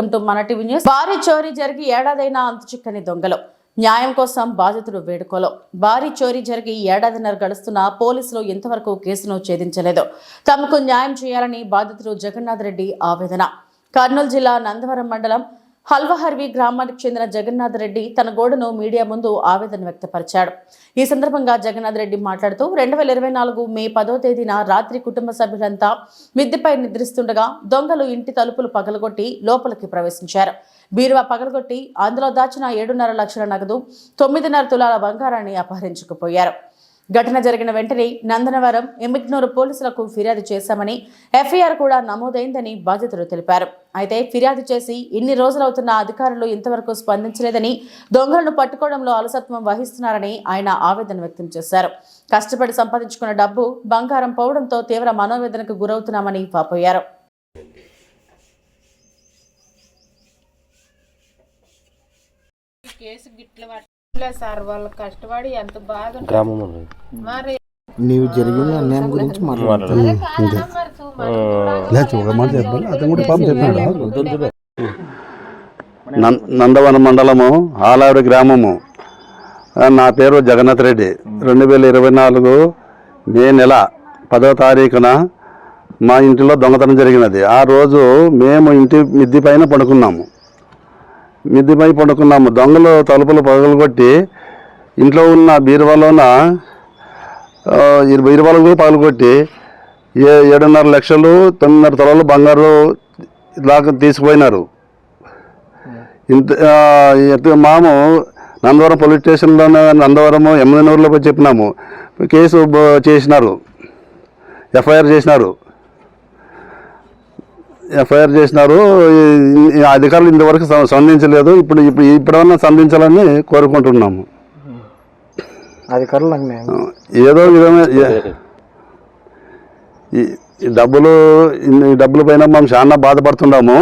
Welcome to మన TV news. భారీ చోరీ జరిగి ఏడాదైనా అంతు చిక్కని దొంగలు. న్యాయం కోసం బాధితుడు వేడుకోలో. భారీ చోరీ జరిగి ఏడాదిన్నర గడుస్తున్న పోలీసులు ఇంతవరకు కేసును ఛేదించలేదు. తమకు న్యాయం చేయాలని బాధితుడు జగన్నాథ్ రెడ్డి ఆవేదన. కర్నూలు జిల్లా నందవరం మండలం హల్వహర్వి గ్రామానికి చెందిన జగన్నాథ్ రెడ్డి తన గోడను మీడియా ముందు ఆవేదన వ్యక్తపరిచాడు. ఈ సందర్భంగా జగన్నాథ్ రెడ్డి మాట్లాడుతూ రెండు వేల ఇరవై నాలుగు మే పదో తేదీన రాత్రి కుటుంబ సభ్యులంతా మిద్దెపై నిద్రిస్తుండగా దొంగలు ఇంటి తలుపులు పగలగొట్టి లోపలికి ప్రవేశించారు. బీరువా పగలగొట్టి అందులో దాచిన ఏడున్నర లక్షల నగదు తొమ్మిదిన్నర తులాల బంగారాన్ని అపహరించుకుపోయారు. ఘటన జరిగిన వెంటనే నందనవరం ఎమ్మిగ్నూరు పోలీసులకు ఫిర్యాదు చేశామని ఎఫ్ఐఆర్ కూడా నమోదైందని బాధితులు తెలిపారు. అయితే ఫిర్యాదు చేసి ఇన్ని రోజులవుతున్న అధికారులు ఇంతవరకు స్పందించలేదని దొంగలను పట్టుకోవడంలో అలసత్వం వహిస్తున్నారని ఆయన ఆవేదన వ్యక్తం చేశారు. కష్టపడి సంపాదించుకున్న డబ్బు బంగారం పోవడంతో తీవ్ర మనోవేదనకు గురవుతున్నామని వాపోయారు. కేసు గిట్ల పట్టలే సార్ వాళ్ళు కష్టపడి ఎంత బాగా గ్రామం ఉన్నది మరి నీవు జరిగిన అన్యాయం గురించి మాట్లాడుతున్నాను లేదు ఒక మాట చెప్పాలి. అతను కూడా పాపం చెప్పాడు. నం- నందవరం మండలము ఆలాడు గ్రామము. నా పేరు జగన్నాథ్ రెడ్డి. రెండు వేల ఇరవై నాలుగు మే నెల పదో తారీఖున మా ఇంటిలో దొంగతనం జరిగినది. ఆ రోజు మేము ఇంటి మిద్ది పైన పడుకున్నాము. మిద్దిమై పడుకున్నాము. దొంగలు తలుపులు పగలగొట్టి ఇంట్లో ఉన్న బీరువాలోన ఆ, బీరువాలు కూడా పగలగొట్టి ఏ ఏడున్నర లక్షలు తొమ్మిదిన్నర తొలలు బంగారు దాకా తీసుకుపోయినారు. ఇంత మాము నందవరం పోలీస్ స్టేషన్లోనే నందవరము ఎమ్మెనూరులో చెప్పినాము. కేసు చేసినారు. ఎఫ్ఐఆర్ చేసినారు. ఎఫ్ఐఆర్ చేసినారు. అధికారులు ఇంతవరకు స్పందించలేదు. ఇప్పుడు ఇప్పుడు ఇప్పుడన్నా స్పందించాలని కోరుకుంటున్నాము. అధికారులు ఏదో విధమైన ఈ డబ్బులు ఈ డబ్బుల పైన మనం చాలా బాధపడుతున్నాము.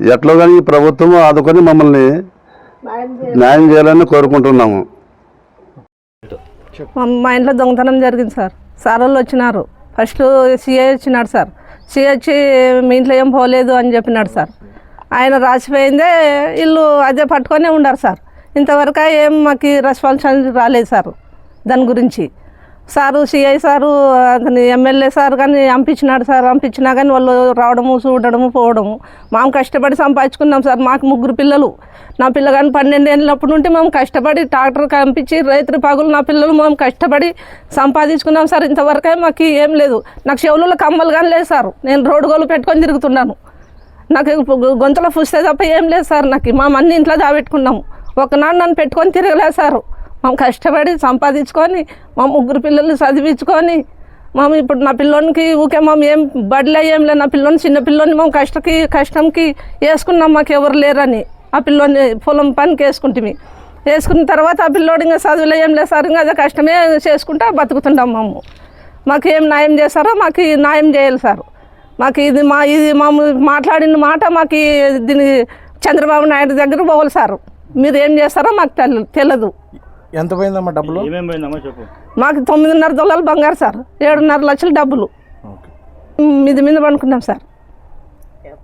ఎట్లో కానీ ఈ ప్రభుత్వం ఆదుకొని మమ్మల్ని న్యాయం చేయాలని కోరుకుంటున్నాము. మా మా ఇంట్లో దొంగతనం జరిగింది సార్. సార్ వాళ్ళు వచ్చినారు. ఫస్ట్ సిఐ వచ్చినాడు సార్. సిఐ మీ ఇంట్లో ఏం పోలేదు అని చెప్పినాడు సార్. ఆయన రాసిపోయిందే ఇల్లు అదే పట్టుకొనే ఉండరు సార్. ఇంతవరకు ఏం మాకు రెస్పాన్స్ రాలేదు సార్ దాని గురించి. సారు సిఐ సారు అతని ఎమ్మెల్యే సార్ కానీ పంపించినాడు సార్. పంపించినా కానీ వాళ్ళు రావడము చూడడము పోవడము. మేము కష్టపడి సంపాదించుకున్నాం సార్. మాకు ముగ్గురు పిల్లలు. నా పిల్లగాని పన్నెండు ఏళ్ళప్పుడు నుండి మేము కష్టపడి ట్రాక్టర్ పంపించి రైతు పగులు నా పిల్లలు మేము కష్టపడి సంపాదించుకున్నాం సార్. ఇంతవరకే మాకు ఏం లేదు. నాకు చెవులలో కమ్మలు కానీ లేదు సార్. నేను రోడ్డు గోలు పెట్టుకొని తిరుగుతున్నాను. నాకు గొంతులో పుస్తే తప్ప ఏం లేదు సార్. నాకు మా అన్ని ఇంట్లో దాబెట్టుకున్నాము. ఒకనాడు నన్ను పెట్టుకొని తిరగలేదు సారు. మేము కష్టపడి సంపాదించుకొని మా ముగ్గురు పిల్లలు చదివించుకొని మేము ఇప్పుడు నా పిల్లోనికి ఊకే మేము ఏం బడిలో ఏం లేదు నా పిల్లోని చిన్న పిల్లోని మేము కష్టకి కష్టంకి వేసుకున్నాం మాకు ఎవరు లేరని. ఆ పిల్లోని పొలం పనికి వేసుకుంటుంది వేసుకున్న తర్వాత ఆ పిల్లోడు ఇంకా చదువులో ఏం లేదు సార్ ఇంకా అదే కష్టమే చేసుకుంటా బతుకుతుంటాం మేము. మాకు ఏం న్యాయం చేస్తారో మాకు న్యాయం చేయాలి సార్. మాకు ఇది మా ఇది మా మాట్లాడిన మాట మాకు దీని చంద్రబాబు నాయుడు దగ్గర పోవాలి సార్. మీరు ఏం చేస్తారో మాకు తెలు తెలియదు ఎంత పోయిందమ్మా డబ్బులు? మాకు తొమ్మిదిన్నర దొలాలు బంగారు సార్ ఏడున్నర లక్షలు డబ్బులు. ఓకే. మీద మీద పండుకున్నాం సార్.